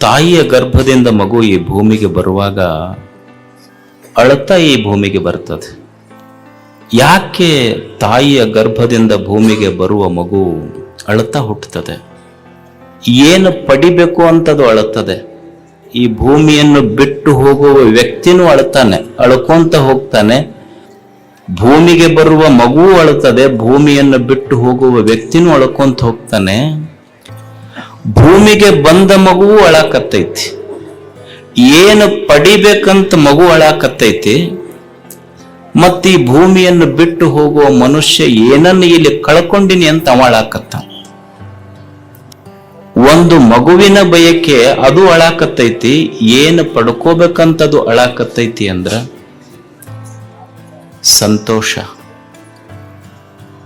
ತಾಯಿಯ ಗರ್ಭದಿಂದ ಮಗು ಈ ಭೂಮಿಗೆ ಬರುವಾಗ ಅಳತಾ ಈ ಭೂಮಿಗೆ ಬರ್ತದೆ. ಯಾಕೆ ತಾಯಿಯ ಗರ್ಭದಿಂದ ಭೂಮಿಗೆ ಬರುವ ಮಗು ಅಳತಾ ಹುಟ್ಟುತ್ತದೆ? ಏನು ಪಡಿಬೇಕು ಅಂತದು ಅಳುತ್ತದೆ. ಈ ಭೂಮಿಯನ್ನು ಬಿಟ್ಟು ಹೋಗುವ ವ್ಯಕ್ತಿನೂ ಅಳುತ್ತಾನೆ ಅಳ್ಕೊಂತ ಹೋಗ್ತಾನೆ. ಭೂಮಿಗೆ ಬರುವ ಮಗು ಅಳುತ್ತದೆ ಭೂಮಿಯನ್ನು ಬಿಟ್ಟು ಹೋಗುವ ವ್ಯಕ್ತಿನೂ ಅಳ್ಕೊಂತ ಹೋಗ್ತಾನೆ. ಭೂಮಿಗೆ ಬಂದ ಮಗುವು ಅಳಾಕತ್ತೈತಿ. ಏನು ಪಡಿಬೇಕಂತ ಮಗು ಅಳಾಕತ್ತೈತಿ. ಮತ್ತ ಈ ಭೂಮಿಯನ್ನು ಬಿಟ್ಟು ಹೋಗುವ ಮನುಷ್ಯ ಏನನ್ನು ಇಲ್ಲಿ ಕಳ್ಕೊಂಡಿನಿ ಅಂತ ಅವಳಾಕತ್ತ ಒಂದು ಮಗುವಿನ ಬಯಕೆ ಅದು ಅಳಾಕತ್ತೈತಿ, ಏನು ಪಡ್ಕೋಬೇಕಂತದು ಅಳಾಕತ್ತೈತಿ ಅಂದ್ರ ಸಂತೋಷ.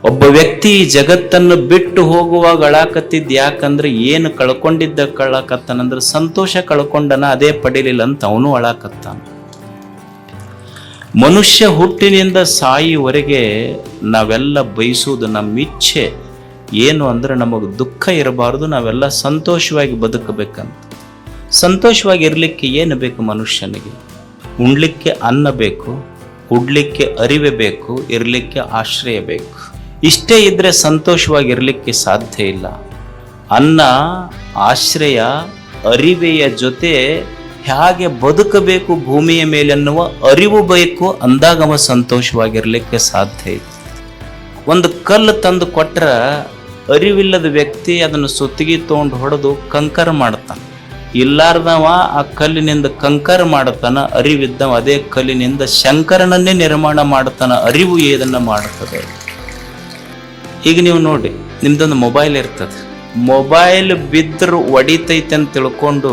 ಒಬ್ಬ ವ್ಯಕ್ತಿ ಜಗತ್ತನ್ನು ಬಿಟ್ಟು ಹೋಗುವಾಗ ಅಳಾಕತ್ತಿದ್ ಯಾಕಂದ್ರೆ ಏನು ಕಳ್ಕೊಂಡಿದ್ದ ಕಳಕತ್ತನಂದ್ರೆ ಸಂತೋಷ ಕಳ್ಕೊಂಡನ ಅದೇ ಪಡಿಲಿಲ್ಲ ಅಂತ ಅವನು ಅಳಾಕತ್ತಾನ. ಮನುಷ್ಯ ಹುಟ್ಟಿನಿಂದ ಸಾಯಿವರೆಗೆ ನಾವೆಲ್ಲ ಬಯಸುವುದು ನಮ್ಮ ಇಚ್ಛೆ. ಏನು ಅಂದ್ರೆ ನಮಗೆ ದುಃಖ ಇರಬಾರ್ದು, ನಾವೆಲ್ಲ ಸಂತೋಷವಾಗಿ ಬದುಕಬೇಕಂತ. ಸಂತೋಷವಾಗಿ ಇರಲಿಕ್ಕೆ ಏನು ಬೇಕು ಮನುಷ್ಯನಿಗೆ? ಉಣ್ಲಿಕ್ಕೆ ಅನ್ನ ಬೇಕು ಉಡ್ಲಿಕ್ಕೆ ಅರಿವೆ ಬೇಕು, ಇರಲಿಕ್ಕೆ ಆಶ್ರಯ ಬೇಕು. ಇಷ್ಟೇ ಇದ್ರೆ ಸಂತೋಷವಾಗಿರಲಿಕ್ಕೆ ಸಾಧ್ಯ ಇಲ್ಲ. ಅನ್ನ, ಆಶ್ರಯ, ಅರಿವೆಯ ಜೊತೆ ಹೇಗೆ ಬದುಕಬೇಕು ಭೂಮಿಯ ಮೇಲೆನ್ನುವ ಅರಿವು ಬೇಕು ಅಂದಾಗ ಅವ ಸಂತೋಷವಾಗಿರ್ಲಿಕ್ಕೆ ಸಾಧ್ಯ ಐತಿ ಒಂದು ಕಲ್ಲು ತಂದು ಕೊಟ್ರ ಅರಿವಿಲ್ಲದ ವ್ಯಕ್ತಿ ಅದನ್ನು ಸುತ್ತಿಗೆ ತೊಗೊಂಡು ಹೊಡೆದು ಕಂಕರ್ ಮಾಡ್ತಾನೆ. ಇಲ್ಲಾರ್ದವ ಆ ಕಲ್ಲಿನಿಂದ ಕಂಕರ್ ಮಾಡ್ತಾನ ಅರಿವಿದ್ದವ ಅದೇ ಕಲ್ಲಿನಿಂದ ಶಂಕರನನ್ನೇ ನಿರ್ಮಾಣ ಮಾಡ್ತಾನ ಅರಿವು ಏದನ್ನ ಮಾಡ್ತದೆ ಈಗ ನೀವು ನೋಡಿ, ನಿಮ್ದೊಂದು ಮೊಬೈಲ್ ಇರ್ತದೆ. ಮೊಬೈಲ್ ಬಿದ್ದರೂ ಒಡಿತೈತೆ ಅಂತ ತಿಳ್ಕೊಂಡು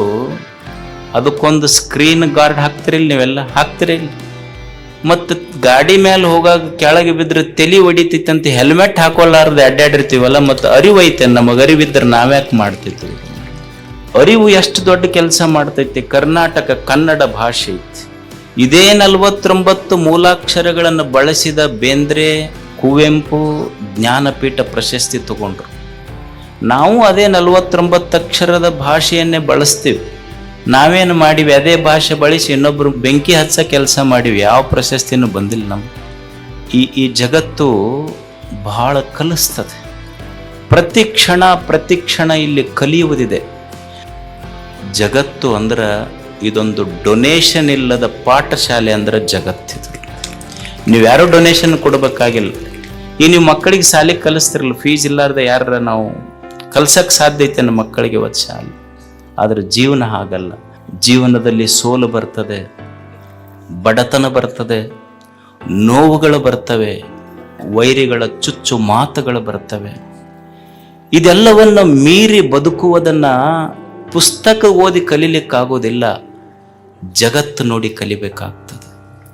ಅದಕ್ಕೊಂದು ಸ್ಕ್ರೀನ್ ಗಾರ್ಡ್ ಹಾಕ್ತಿರಿಲ್ಲ ನೀವೆಲ್ಲ? ಹಾಕ್ತಿರಿಲ್ಲ ಮತ್ತು ಗಾಡಿ ಮೇಲೆ ಹೋಗಾಗ ಕೆಳಗೆ ಬಿದ್ದರೆ ತಲೆ ಒಡಿತೈತೆ ಅಂತ ಹೆಲ್ಮೆಟ್ ಹಾಕೋಲಾರ್ದು ಅಡ್ಡಾಡಿರ್ತೀವಲ್ಲ, ಮತ್ತು ಅರಿವೈತೆ ನಮಗೆ ಅರಿವಿದ್ರೆ ನಾವ್ಯಾಕೆ ಮಾಡ್ತಿರ್ತೀವಿ ಅರಿವು ಎಷ್ಟು ದೊಡ್ಡ ಕೆಲಸ ಮಾಡ್ತೈತಿ? ಕರ್ನಾಟಕ ಕನ್ನಡ ಭಾಷೆ ಐತಿ. ಇದೇ ನಲವತ್ತೊಂಬತ್ತು ಮೂಲಾಕ್ಷರಗಳನ್ನು ಬಳಸಿದ ಬೇಂದ್ರೆ ಕುವೆಂಪು ಜ್ಞಾನಪೀಠ ಪ್ರಶಸ್ತಿ ತಗೊಂಡ್ರು. ನಾವು ಅದೇ ನಲವತ್ತೊಂಬತ್ತು ಅಕ್ಷರದ ಭಾಷೆಯನ್ನೇ ಬಳಸ್ತೀವಿ. ನಾವೇನು ಮಾಡಿವಿ? ಅದೇ ಭಾಷೆ ಬಳಸಿ ಇನ್ನೊಬ್ಬರು ಬೆಂಕಿ ಹಚ್ಚ ಕೆಲಸ ಮಾಡಿವಿ. ಯಾವ ಪ್ರಶಸ್ತಿನೂ ಬಂದಿಲ್ಲ ನಮ್ಮ ಈ ಈ ಜಗತ್ತು ಬಹಳ ಕಲಿಸ್ತದೆ. ಪ್ರತಿ ಕ್ಷಣ ಪ್ರತಿ ಕ್ಷಣ ಇಲ್ಲಿ ಕಲಿಯುವುದಿದೆ. ಜಗತ್ತು ಅಂದ್ರೆ ಇದೊಂದು ಡೊನೇಷನ್ ಇಲ್ಲದ ಪಾಠಶಾಲೆ ಅಂದ್ರೆ ಜಗತ್ತಿದು. ನೀವು ಯಾರೋ ಡೊನೇಷನ್ ಕೊಡಬೇಕಾಗಿಲ್ಲ. ಈ ನೀವು ಮಕ್ಕಳಿಗೆ ಶಾಲೆ ಕಲಿಸ್ತಿರಲ್ಲ ಫೀಸ್ ಇಲ್ಲಾರ್ದ ಯಾರ ನಾವು ಕಲ್ಸಕ್ಕೆ ಸಾಧ್ಯ ಐತೆ ನಮ್ಮ ಮಕ್ಕಳಿಗೆ ಇವತ್ತು ಶಾಲೆ. ಆದರೆ ಜೀವನ ಹಾಗಲ್ಲ. ಜೀವನದಲ್ಲಿ ಸೋಲು ಬರ್ತದೆ, ಬಡತನ ಬರ್ತದೆ, ನೋವುಗಳು ಬರ್ತವೆ, ವೈರಿಗಳ ಚುಚ್ಚು ಮಾತುಗಳು ಬರ್ತವೆ. ಇದೆಲ್ಲವನ್ನು ಮೀರಿ ಬದುಕುವುದನ್ನ ಪುಸ್ತಕ ಓದಿ ಕಲೀಲಿಕ್ಕಾಗೋದಿಲ್ಲ, ಜಗತ್ತು ನೋಡಿ ಕಲಿಬೇಕಾಗ್ತದೆ.